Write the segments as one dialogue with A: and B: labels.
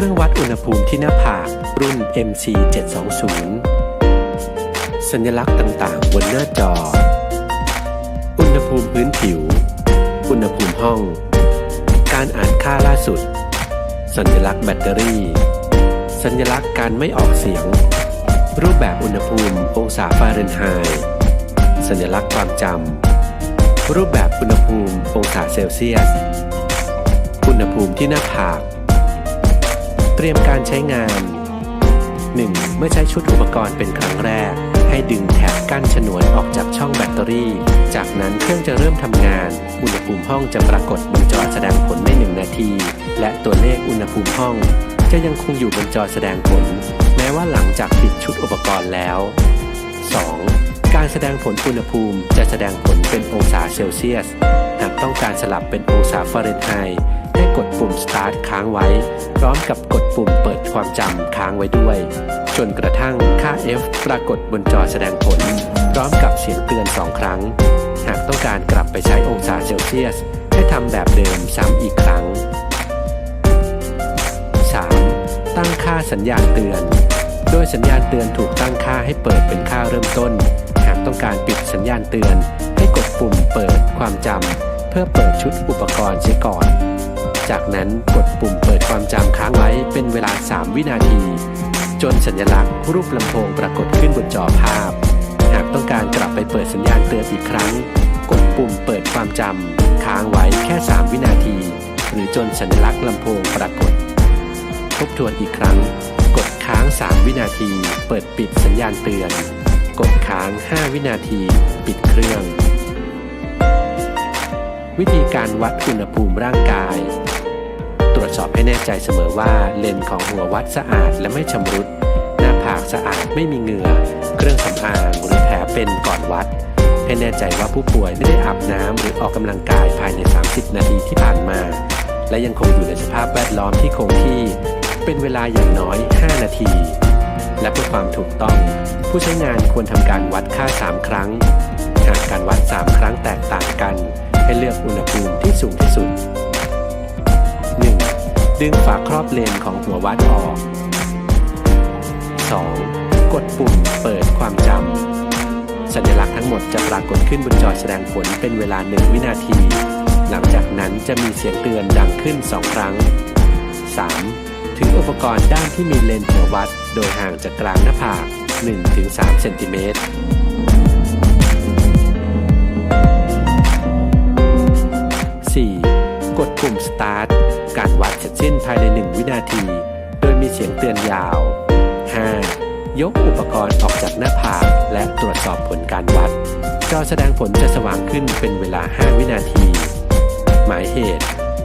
A: ครื่องวัดอุณหภูมิที่หน้าผากรุ่น MC 720สัญลักษณ์ต่างๆ บนหน้าจอ อุณหภูมิพื้นผิว อุณหภูมิห้อง การอ่านค่าล่าสุด สัญลักษณ์แบตเตอรี่ สัญลักษณ์การไม่ออกเสียง รูปแบบอุณหภูมิองศาฟาเรนไฮต์สัญลักษณ์ความจำรูปแบบอุณหภูมิองศาเซลเซียส อุณหภูมิที่หน้าผาก เตรียมการใช้งาน 1. เมื่อใช้ชุดอุปกรณ์เป็นครั้งแรก ให้ดึงแถบกั้นฉนวนออกจากช่องแบตเตอรี่ จากนั้นเครื่องจะเริ่มทำงาน อุณหภูมิห้องจะปรากฏบนจอแสดงผลใน 1 นาที และตัวเลขอุณหภูมิห้อง จะยังคงอยู่บนจอแสดงผล แม้ว่าหลังจากปิดชุดอุปกรณ์แล้ว 2. การแสดงผลอุณหภูมิจะแสดงผลเป็นองศาเซลเซียส หากต้องการสลับเป็นองศาฟาเรนไฮต์ ให้กดปุ่ม Start ค้างไว้ พร้อมกับกดปุ่มเปิดความจำค้างไว้ด้วย จนกระทั่งค่า F ปรากฏบนจอแสดงผล พร้อมกับเสียงเตือน 2 ครั้ง หากต้องการกลับไปใช้องศาเซลเซียส ให้ทำแบบเดิมซ้ำอีกครั้ง 3. ตั้งค่าสัญญาณเตือน โดยสัญญาณเตือนถูกตั้งค่าให้เปิดเป็นค่าเริ่มต้น หากต้องการปิดสัญญาณเตือน ให้กดปุ่มเปิดความจำเพื่อเปิดชุดอุปกรณ์เสียก่อน จากนั้นกดปุ่มเปิดความจำค้างไว้เป็นเวลา 3 วินาที จนสัญลักษณ์รูปลำโพงปรากฏขึ้นบนจอภาพ หากต้องการกลับไปเปิดสัญญาณเตือนอีกครั้ง กดปุ่มเปิดความจำค้างไว้แค่ 3 วินาที หรือจนสัญลักษณ์ลำโพงปรากฏ ทบทวนอีกครั้ง กดค้าง 3 วินาที เปิดปิดสัญญาณเตือน กดค้าง 5 วินาที ปิดเครื่องวิธีการวัดอุณหภูมิร่างกาย วจสอบให้แน่ใจเสมอว่าเลนของหัววัดสะอาดและไม่ชำรุด หน้าผากสะอาดไม่มีเหงื่อ เครื่องสำอางหรือแผลเป็นก่อนวัด ให้แน่ใจว่าผู้ป่วยไม่ได้อาบน้ำหรือออกกำลังกายภายใน 30 นาทีที่ผ่านมา และยังคงอยู่ในสภาพแวดล้อมที่คงที่เป็นเวลาอย่างน้อย 5 นาที และเพื่อความถูกต้อง ผู้ใช้งานควรทำการวัดค่า 3 ครั้ง หากการวัด 3 ครั้งแตกต่างกัน ให้เลือกอุณหภูมิที่สูงที่สุด ดึงฝาครอบเลนของหัววัดออก 2. กดปุ่มเปิดความจำ สัญลักษณ์ทั้งหมดจะปรากฏขึ้นบนจอแสดงผลเป็นเวลา 1 วินาที หลังจากนั้นจะมีเสียงเตือนดังขึ้น 2 ครั้ง 3. ถึงอุปกรณ์ด้านที่มีเลนส์หัววัด โดยห่างจากกลางหน้าผาก 1-3 เซนติเมตร สิ้นภายใน 1 วินาที โดยมีเสียงเตือนยาว 5. ยกอุปกรณ์ออกจากหน้าผากและตรวจสอบผลการวัดจอแสดงผลจะสว่างขึ้นเป็นเวลา 5 วินาที หมายเหตุ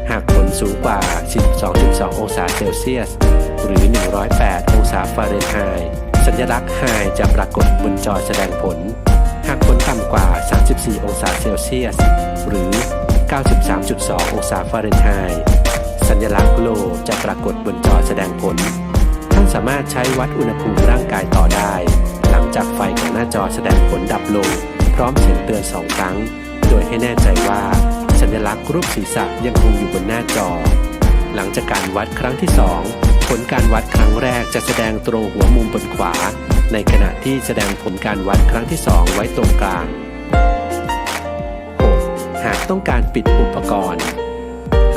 A: หากผลสูงกว่า 12.2 องศาเซลเซียส หรือ 108 องศาฟาเรนไฮต์สัญลักษณ์ High จะปรากฏบนจอแสดงผล หากผลต่ำกว่า 34 องศาเซลเซียส หรือ 93.2 องศาฟาเรนไฮต์ สัญลักษณ์ Low จะปรากฏบนจอแสดงผล ท่านสามารถใช้วัดอุณหภูมิร่างกายต่อได้ หลังจากไฟของหน้าจอแสดงผลดับลง พร้อมเสียงเตือน2ครั้ง โดยให้แน่ใจว่าสัญลักษณ์รูปศีรษะยังคงอยู่บนหน้าจอ หลังจากการวัดครั้งที่ 2 ผลการวัดครั้งแรกจะแสดงตรงหัวมุมบนขวา ในขณะที่แสดงผลการวัดครั้งที่ 2 ไว้ตรงกลาง 6. หากต้องการปิดอุปกรณ์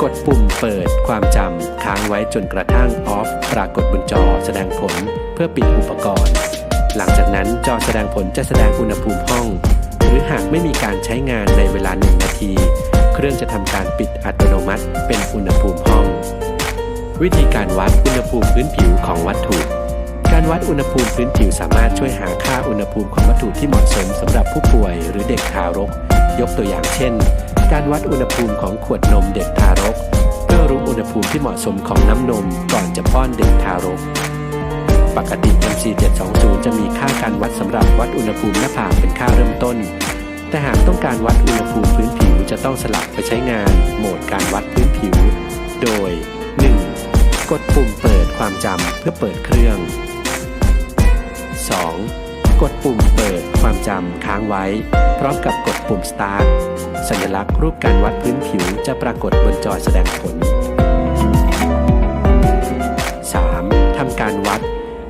A: กดปุ่มเปิดความจำค้างไว้จนกระทั่ง off ปรากฏบนจอแสดงผลเพื่อปิดอุปกรณ์ หลังจากนั้นจอแสดงผลจะแสดงอุณหภูมิห้อง หรือหากไม่มีการใช้งานในเวลา1นาที เครื่องจะทำการปิดอัตโนมัติเป็นอุณหภูมิห้อง วิธีการวัดอุณหภูมิพื้นผิวของวัตถุการวัดอุณหภูมิพื้นผิวสามารถช่วยหาค่าอุณหภูมิของวัตถุที่เหมาะสมสำหรับผู้ป่วยหรือเด็กทารก ยกตัวอย่างเช่น การวัดอุณหภูมิของขวดนมเด็กทารก เพื่อรู้อุณหภูมิที่เหมาะสมของน้ำนมก่อนจะป้อนเด็กทารก ปกติ MC 720 จะมีค่าการวัดสำหรับวัดอุณหภูมิหน้าผากเป็นค่าเริ่มต้น แต่หากต้องการวัดอุณหภูมิพื้นผิวจะต้องสลับไปใช้งาน โหมดการวัดพื้นผิว โดย 1. กดปุ่มเปิดความจำเพื่อเปิดเครื่อง 2. กดปุ่มเปิดความจำค้างไว้ พร้อมกับกด ปุ่ม Start สัญลักษณ์รูปการวัดพื้นผิวจะปรากฏบนจอแสดงผล 3. ทำการวัด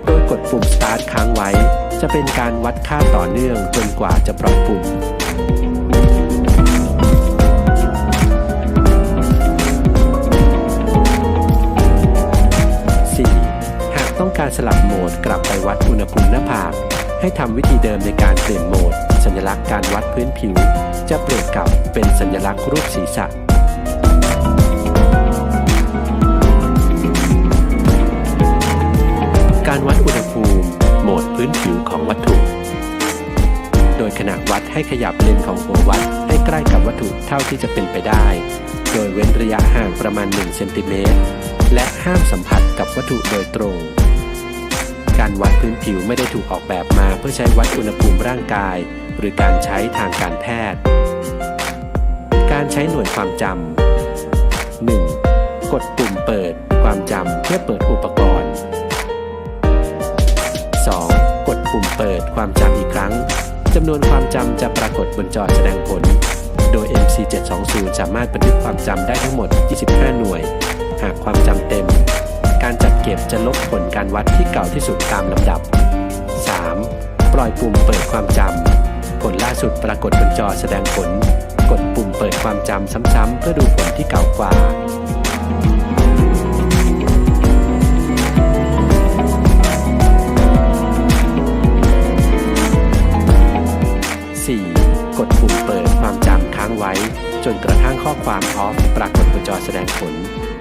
A: โดยกดปุ่ม Start ค้างไว้ จะเป็นการวัดค่าต่อเนื่องจนกว่าจะปล่อยปุ่มการสลับโหมดกลับไปวัดอุณหภูมิหน้าผาก ให้ทำวิธีเดิมในการเปลี่ยนโหมด สัญลักษณ์การวัดพื้นผิว จะเปลี่ยนกลับเป็นสัญลักษณ์รูปศีรษะ การวัดอุณหภูมิ โหมดพื้นผิวของวัตถุ โดยขณะวัดให้ขยับเลนของหัววัดให้ใกล้กับวัตถุเท่าที่จะเป็นไปได้ โดยเว้นระยะห่างประมาณ 1 เซนติเมตร และห้ามสัมผัสกับวัตถุโดยตรงการวัดพื้นผิวไม่ได้ถูกออกแบบมาเพื่อใช้วัดอุณหภูมิร่างกาย หรือการใช้ทางการแพทย์ การใช้หน่วยความจำ 1. กดปุ่มเปิดความจำเพื่อเปิดอุปกรณ์ 2. กดปุ่มเปิดความจำอีกครั้งจำนวนความจำจะปรากฏบนจอแสดงผล โดย MC720 สามารถบันทึกความจำได้ทั้งหมด 25 หน่วย หากความจำเต็ม การจัดเก็บจะลบผลการวัดที่เก่าที่สุดตามลำดับ 3. ปล่อยปุ่มเปิดความจำ ลล่าสุดปรากฏบนจอแสดงผล กดปุ่มเปิดความจำซ้ำๆ เพื่อดูผลที่เก่ากว่ากดปุ่มเปิดความจำค้างไว้ จนกระทั่งข้อความ off ปรากฏบนจอแสดงผล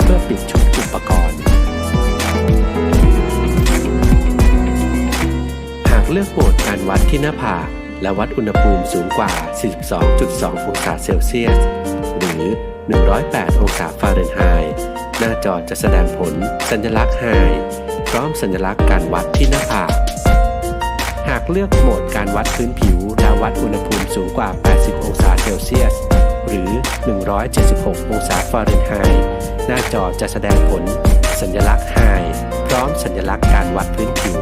A: เพื่อปิดชุดอุปกรณ์หากเลือกโหมดการวัดที่หน้าผาก และวัดอุณหภูมิสูงกว่า 42.2 องศาเซลเซียส หรือ 108 องศาฟาเรนไฮต์หน้าจอจะแสดงผลสัญลักษณ์ไฮพร้อมสัญลักษณ์การวัดที่หน้าผากหากเลือกโหมดการวัดพื้นผิว และวัดอุณหภูมิสูงกว่า 80 องศาเซลเซียส หรือ 176 องศาฟาเรนไฮต์หน้าจอจะแสดงผล สัญลักษณ์ไฮพร้อมสัญลักษณ์การวัดพื้นผิว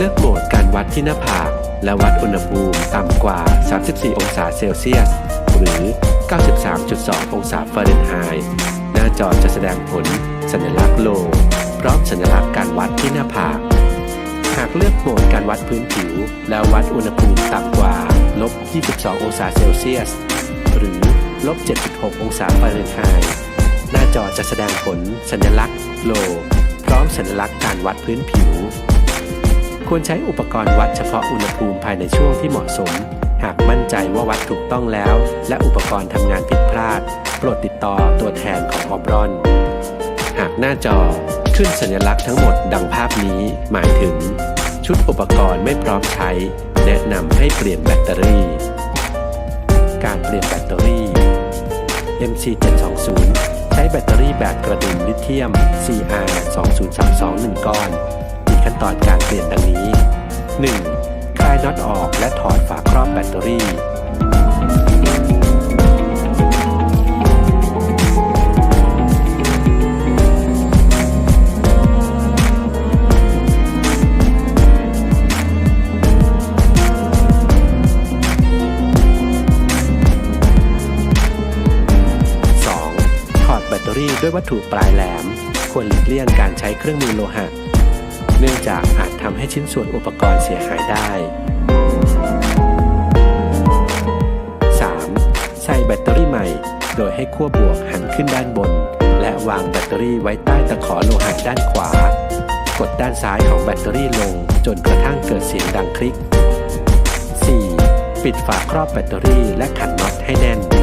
A: เลือกโหมดการวัดที่หน้าผาก และวัดอุณหภูมิต่ำกว่า 34 องศาเซลเซียส หรือ 93.2 องศาฟาเรนไฮต์หน้าจอจะแสดงผล สัญลักษณ์โล พร้อมสัญลักษณ์การวัดที่หน้าผาก หากเลือกโหมดการวัดพื้นผิว แล้ววัดอุณหภูมิต่ำกว่าลบ 22 องศาเซลเซียส หรือลบ 7.6 องศาฟาเรนไฮต์หน้าจอจะแสดงผล สัญลักษณ์โล พร้อมสัญลักษณ์การวัดพื้นผิว ควรใช้อุปกรณ์วัดเฉพาะอุณหภูมิภายในช่วงที่เหมาะสม หากมั่นใจว่าวัดถูกต้องแล้ว และอุปกรณ์ทำงานผิดพลาด โปรดติดต่อตัวแทนของออบรอน หากหน้าจอขึ้นสัญลักษณ์ทั้งหมดดังภาพนี้หมายถึง ชุดอุปกรณ์ไม่พร้อมใช้ แนะนำให้เปลี่ยนแบตเตอรี่ การเปลี่ยนแบตเตอรี่ MC720 ใช้แบตเตอรี่แบบกระดุมลิเธียม CR 2032 1ก้อนมีขั้น ตอนการเปลี่ยนดังนี้ 1. คลายน็อตออกและถอดฝาครอบแบตเตอรี่ 2. ถอดแบตเตอรี่ด้วยวัตถุปลายแหลม ควรหลีกเลี่ยงการใช้เครื่องมือโลหะ เนื่องจากอาจทำให้ชิ้นส่วนอุปกรณ์เสียหายได้ 3. ใส่แบตเตอรี่ใหม่ โดยให้ขั้วบวกหันขึ้นด้านบน และวางแบตเตอรี่ไว้ใต้ตะขอโลหะด้านขวา กดด้านซ้ายของแบตเตอรี่ลง จนกระทั่งเกิดเสียงดังคลิก 4. ปิดฝาครอบแบตเตอรี่และขันน็อตให้แน่น